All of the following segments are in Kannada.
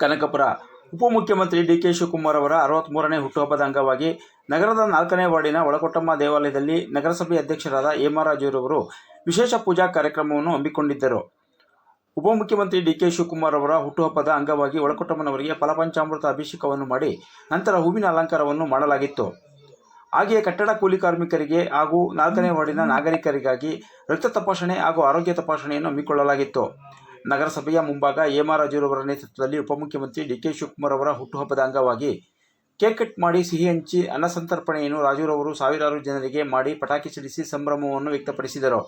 ಕನಕಪುರ ಉಪಮುಖ್ಯಮಂತ್ರಿ ಡಿಕೆ ಶಿವಕುಮಾರ್ ಅವರ ಅರವತ್ತ್ಮೂರನೇ ಹುಟ್ಟುಹಬ್ಬದ ಅಂಗವಾಗಿ ನಗರದ ನಾಲ್ಕನೇ ವಾರ್ಡಿನ ಒಳಕೊಟ್ಟಮ್ಮ ದೇವಾಲಯದಲ್ಲಿ ನಗರಸಭೆ ಅಧ್ಯಕ್ಷರಾದ ಹೇಮರಾಜುರವರು ವಿಶೇಷ ಪೂಜಾ ಕಾರ್ಯಕ್ರಮವನ್ನು ಹಮ್ಮಿಕೊಂಡಿದ್ದರು. ಉಪಮುಖ್ಯಮಂತ್ರಿ ಡಿಕೆ ಶಿವಕುಮಾರ್ ಅವರ ಹುಟ್ಟುಹಬ್ಬದ ಅಂಗವಾಗಿ ಒಳಕೊಟ್ಟಮ್ಮನವರಿಗೆ ಫಲಪಂಚಾಮೃತ ಅಭಿಷೇಕವನ್ನು ಮಾಡಿ ನಂತರ ಹೂವಿನ ಅಲಂಕಾರವನ್ನು ಮಾಡಲಾಗಿತ್ತು. ಹಾಗೆಯೇ ಕಟ್ಟಡ ಕೂಲಿ ಕಾರ್ಮಿಕರಿಗೆ ಹಾಗೂ ನಾಲ್ಕನೇ ವಾರ್ಡಿನ ನಾಗರಿಕರಿಗಾಗಿ ರಕ್ತ ತಪಾಸಣೆ ಹಾಗೂ ಆರೋಗ್ಯ ತಪಾಸಣೆಯನ್ನು ಹಮ್ಮಿಕೊಳ್ಳಲಾಗಿತ್ತು. ನಗರಸಭೆಯ ಮುಂಭಾಗ ಹೇಮರಾಜುರವರ ನೇತೃತ್ವದಲ್ಲಿ ಉಪಮುಖ್ಯಮಂತ್ರಿ ಡಿಕೆ ಶಿವಕುಮಾರ್ ಅವರ ಹುಟ್ಟುಹಬ್ಬದ ಅಂಗವಾಗಿ ಕೇಕ್ ಕಟ್ ಮಾಡಿ ಸಿಹಿ ಹಂಚಿ ಅನ್ನಸಂತರ್ಪಣೆಯನ್ನು ರಾಜುರವರು ಸಾವಿರಾರು ಜನರಿಗೆ ಮಾಡಿ ಪಟಾಕಿ ಸಿಡಿಸಿ ಸಂಭ್ರಮವನ್ನು ವ್ಯಕ್ತಪಡಿಸಿದರು.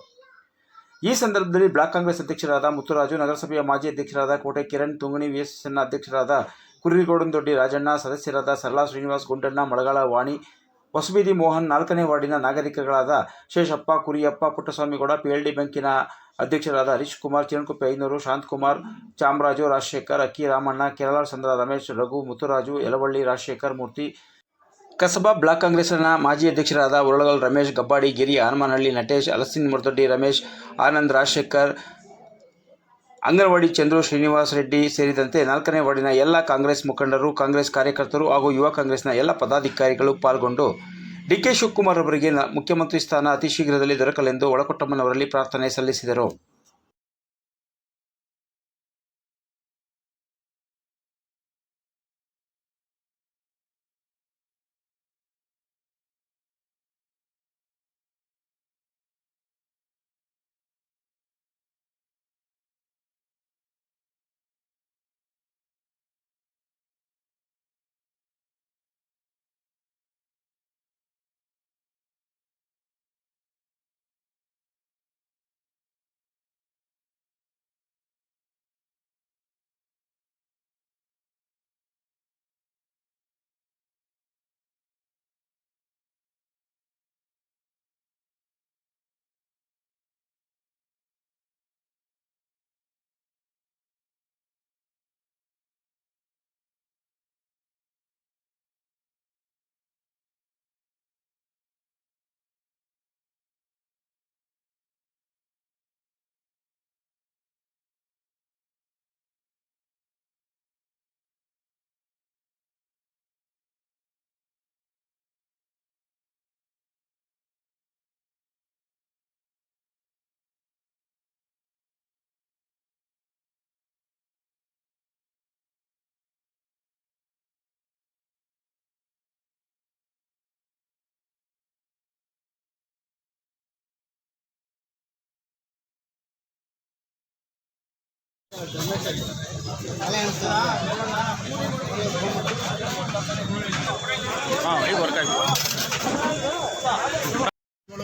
ಈ ಸಂದರ್ಭದಲ್ಲಿ ಬ್ಲಾಕ್ ಕಾಂಗ್ರೆಸ್ ಅಧ್ಯಕ್ಷರಾದ ಮುತ್ತುರಾಜು, ನಗರಸಭೆಯ ಮಾಜಿ ಅಧ್ಯಕ್ಷರಾದ ಕೋಟೆ ಕಿರಣ್, ತುಂಗಣಿ ವಿಎಸ್ಎಸ್ನ ಅಧ್ಯಕ್ಷರಾದ ಕುರಿಗೌಡನದೊಡ್ಡಿ ರಾಜಣ್ಣ, ಸದಸ್ಯರಾದ ಸರಳಾ ಶ್ರೀನಿವಾಸ್, ಗುಂಡಣ್ಣ, ಮಳಗಾಳ ವಾಣಿ ಹೊಸಬೀದಿ ಮೋಹನ್ ನಾಲ್ಕನೇ ವಾರ್ಡಿನ ನಾಗರಿಕಗಳಾದ ಶೇಷಪ್ಪ, ಕುರಿಯಪ್ಪ, ಪುಟ್ಟಸ್ವಾಮಿಗೌಡ, ಪಿಎಲ್ಡಿ ಬ್ಯಾಂಕಿನ ಅಧ್ಯಕ್ಷರಾದ ಹರೀಶ್ ಕುಮಾರ್ ಚಿರಣಕುಪ್ಪೆ ಐನೂರು, ಶಾಂತಕುಮಾರ್, ಚಾಮರಾಜು, ರಾಜಶೇಖರ್, ಅಕ್ಕಿ ರಾಮಣ್ಣ, ಕೇರಳ ಚಂದ್ರ ರಮೇಶ್, ರಘು, ಮುತ್ತುರಾಜು, ಯಲವಳ್ಳಿ, ರಾಜಶೇಖರ್, ಮೂರ್ತಿ. ಕಸಬಾ ಬ್ಲಾಕ್ ಕಾಂಗ್ರೆಸ್ನ ಮಾಜಿ ಅಧ್ಯಕ್ಷರಾದ ಉರಳಗಲ್ ರಮೇಶ್, ಗಬ್ಬಾಡಿ, ಗಿರಿ, ಹನುಮಾನಹಳ್ಳಿ, ನಟೇಶ್, ಅಲಸಿನ್ ಮುರದೊಡ್ಡಿ ರಮೇಶ್, ಆನಂದ್ ರಾಜಶೇಖರ್ ಅಂಗನವಾಡಿ ಚಂದ್ರು ಶ್ರೀನಿವಾಸ ರೆಡ್ಡಿ ಸೇರಿದಂತೆ ನಾಲ್ಕನೇ ವಾರ್ಡಿನ ಎಲ್ಲ ಕಾಂಗ್ರೆಸ್ ಮುಖಂಡರು, ಕಾಂಗ್ರೆಸ್ ಕಾರ್ಯಕರ್ತರು ಹಾಗೂ ಯುವ ಕಾಂಗ್ರೆಸ್ನ ಎಲ್ಲ ಪದಾಧಿಕಾರಿಗಳು ಪಾಲ್ಗೊಂಡು ಡಿ ಕೆ ಶಿವಕುಮಾರ್ ಅವರಿಗೆ ಮುಖ್ಯಮಂತ್ರಿ ಸ್ಥಾನ ಅತಿ ಶೀಘ್ರದಲ್ಲಿ ದೊರಕಲೆಂದು ಒಳಕೊಟ್ಟಮ್ಮನವರಲ್ಲಿ ಪ್ರಾರ್ಥನೆ ಸಲ್ಲಿಸಿದರು.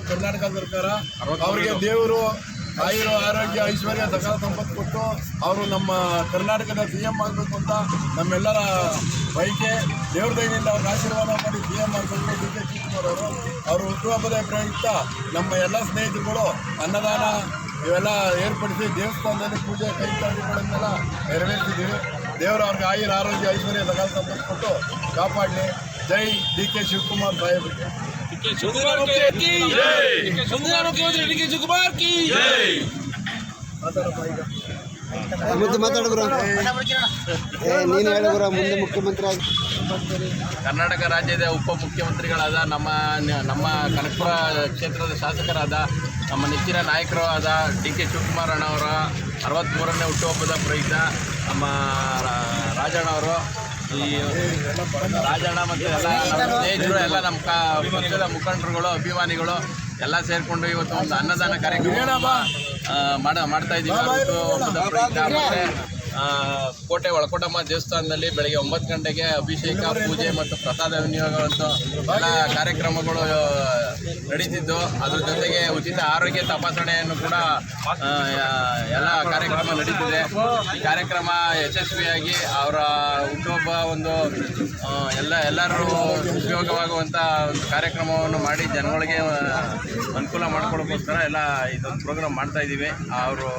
ಕರ್ನಾಟಕ ಸರ್ಕಾರ, ಅವರಿಗೆ ದೇವರು, ಆಯುರ, ಆರೋಗ್ಯ, ಐಶ್ವರ್ಯ, ಸಕಲ ಸಂಪತ್ತು ಕೊಟ್ಟು ಅವರು ನಮ್ಮ ಕರ್ನಾಟಕದ ಸಿ ಎಂ ಆಗಬೇಕು ಅಂತ ನಮ್ಮೆಲ್ಲರ ಬಯಕೆ. ದೇವ್ರ ದಯದಿಂದ ಅವ್ರ ಆಶೀರ್ವಾದ ಮಾಡಿ ಸಿ ಎಂ ಆಗಬೇಕು ಡಿ ಕೆ ಶಿವಕುಮಾರ್ ಅವರು. ಅವರು ಹುಟ್ಟುಹಬ್ಬದ ಪ್ರಯುಕ್ತ ನಮ್ಮ ಎಲ್ಲ ಸ್ನೇಹಿತರುಗಳು ಅನ್ನದಾನ ಇವೆಲ್ಲ ಏರ್ಪಡಿಸಿ ದೇವಸ್ಥಾನದಲ್ಲಿ ಪೂಜೆ ಕೈಕಾರ್ಯಗಳನ್ನೆಲ್ಲ ನೆರವೇರಿಸಿದ್ದೀವಿ. ದೇವರು ಅವ್ರಿಗೆ ಆಯುರ ಆರೋಗ್ಯ ಐಶ್ವರ್ಯ ಸಕಾಲ ಸಂಪತ್ತು ಕೊಟ್ಟು ಕಾಪಾಡಲಿ. ಜೈ ಡಿ ಕೆ ಶಿವಕುಮಾರ್ ಸಾಹೇಬರಿಗೆ. ಮುಂದೆ ನೀನು ಮುಂದೆ ಮುಖ್ಯಮಂತ್ರಿ ಕರ್ನಾಟಕ ರಾಜ್ಯದ ಉಪಮುಖ್ಯಮಂತ್ರಿಗಳಾದ ನಮ್ಮ ನಮ್ಮ ಕನಕಪುರ ಕ್ಷೇತ್ರದ ಶಾಸಕರಾದ, ನಮ್ಮ ನೆಚ್ಚಿನ ನಾಯಕರು ಆದ ಡಿ ಕೆ ಶಿವಕುಮಾರ್ ಅಣ್ಣವರ ಅರವತ್ತ್ಮೂರನೇ ಹುಟ್ಟುಹಬ್ಬದ ಪ್ರಯುಕ್ತ ನಮ್ಮ ರಾಜಣ್ಣವರು, ಈ ರಾಜಣ್ಣ ಮತ್ತು ಎಲ್ಲ ನಮ್ಮ ಸ್ನೇಹಿತರು, ಎಲ್ಲ ನಮ್ಮ ಕ ಪಕ್ಷದ ಮುಖಂಡರುಗಳು, ಅಭಿಮಾನಿಗಳು ಎಲ್ಲ ಸೇರಿಕೊಂಡು ಇವತ್ತು ಒಂದು ಅನ್ನದಾನ ಕಾರ್ಯಕ್ರಮ. ಮಾಡ ಮಾಡ್ತಾ ಇದ್ದೀವಿ ಕೋಟೆ ಒಳಕೋಟಮ್ಮ ದೇವಸ್ಥಾನದಲ್ಲಿ ಬೆಳಗ್ಗೆ ಒಂಬತ್ತು ಗಂಟೆಗೆ ಅಭಿಷೇಕ, ಪೂಜೆ ಮತ್ತು ಪ್ರಸಾದ ವಿನಿಯೋಗ ಎಲ್ಲ ಕಾರ್ಯಕ್ರಮಗಳು ನಡೀತಿದ್ದು. ಅದರ ಜೊತೆಗೆ ಉಚಿತ ಆರೋಗ್ಯ ತಪಾಸಣೆಯನ್ನು ಕೂಡ ಎಲ್ಲ ಕಾರ್ಯಕ್ರಮ ನಡೀತಿದೆ. ಈ ಕಾರ್ಯಕ್ರಮ ಯಶಸ್ವಿಯಾಗಿ ಅವರ ಹುಟ್ಟುಹಬ್ಬ ಒಂದು ಎಲ್ಲ, ಎಲ್ಲರೂ ಉಪಯೋಗವಾಗುವಂಥ ಒಂದು ಕಾರ್ಯಕ್ರಮವನ್ನು ಮಾಡಿ ಜನಗಳಿಗೆ ಅನುಕೂಲ ಮಾಡಿಕೊಡೋಕ್ಕೋಸ್ಕರ ಎಲ್ಲ ಇದೊಂದು ಪ್ರೋಗ್ರಾಮ್ ಮಾಡ್ತಾ ಇದ್ದೀವಿ ಅವರು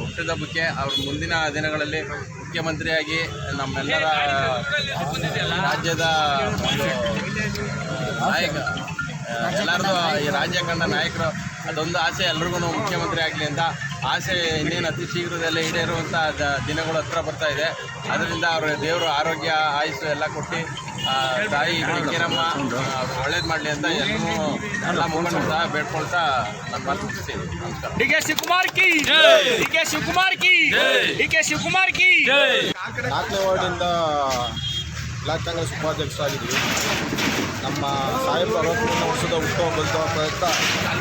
ಹುಟ್ಟಿದ ಹಬ್ಬಕ್ಕೆ ಅವ್ರ ಮುಂದಿನ ದಿನಗಳಲ್ಲಿ ಮುಖ್ಯಮಂತ್ರಿಯಾಗಿ ನಮ್ಮೆಲ್ಲರ ರಾಜ್ಯದ ಒಂದು ನಾಯಕ ಎಲ್ಲರದು ಈ ರಾಜ್ಯ ಕಂಡ ನಾಯಕರು ಅದೊಂದು ಆಸೆ ಎಲ್ರಿಗೂ ಮುಖ್ಯಮಂತ್ರಿ ಆಗಲಿ ಅಂತ. ಆಸೆ ಇನ್ನೇನು ಅತಿ ಶೀಘ್ರದಲ್ಲೇ ಈಡೇರುವಂಥ ದಿನಗಳು ಹತ್ರ ಬರ್ತಾ ಇದೆ. ಅದರಿಂದ ಅವರು ದೇವರು ಆರೋಗ್ಯ ಆಯುಷು ಎಲ್ಲ ಕೊಟ್ಟು ತಾಯಿ ಕಿರಮ್ಮ ಒಳ್ಳೇದು ಮಾಡಲಿ ಅಂತ ಎಲ್ಲರೂ ಎಲ್ಲ ಮುಖಂಡರು ಸಹ ಬೇಡ್ಕೊಳ್ತಾ ನನ್ನ ಮಾತು ಡಿ ಕೆ ಶಿವಕುಮಾರ್ ಕಿ ಡಿ ಕೆ ಶಿವಕುಮಾರ್ ಕಿ ಡಿ ಕೆ ಶಿವಕುಮಾರ್ ಕಿ ನಾಲ್ಕನೇ ವಾರ್ಡಿಂದ ಬ್ಲಾಕ್ ಕಾಂಗ್ರೆಸ್ ಉಪಾಧ್ಯಕ್ಷರಾಗಿದ್ದೀವಿ ನಮ್ಮ ಸಾಹೇಬರು ಅರವತ್ತ್ಮೂರನೇ ವರ್ಷದ ಹುಟ್ಟುಹಬ್ಬದ ಪ್ರಯತ್ನ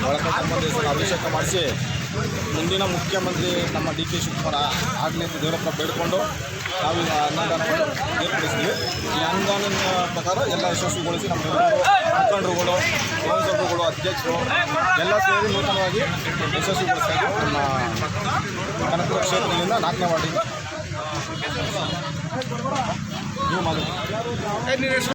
ಒಳಕಟ್ಟಮ್ಮ ಸಂಬಂಧಿಸಿದ ಅಭಿಷೇಕ ಮಾಡಿಸಿ ಮುಂದಿನ ಮುಖ್ಯಮಂತ್ರಿ ನಮ್ಮ ಡಿ ಕೆ ಶಿವಕುಮಾರ್ ಆಗಲಿ ಅಂತ ದೇವರ ನಾವು ಬೇಡಿಕೊಂಡು ನಾವೀಗ ಅನ್ನದಾನ ಏರ್ಪಡಿಸಿದ್ವಿ. ಈ ಅನುದಾನದ ಪ್ರಕಾರ ಎಲ್ಲ ಯಶಸ್ವಿಗೊಳಿಸಿ ನಮ್ಮ ಮುಖಂಡರುಗಳು ಸಂಸದರುಗಳು ಅಧ್ಯಕ್ಷರು ಎಲ್ಲ ಸೇರಿ ನೂತನವಾಗಿ ಯಶಸ್ವಿಗೊಳಿಸ್ತಾ ಇದ್ದೀವಿ ನಮ್ಮ ಕನಕಪುರ ಕ್ಷೇತ್ರದಿಂದ ನಾಲ್ಕನೇ ವಾರ್ಡಿಂದ ನೀವು ಮಾತು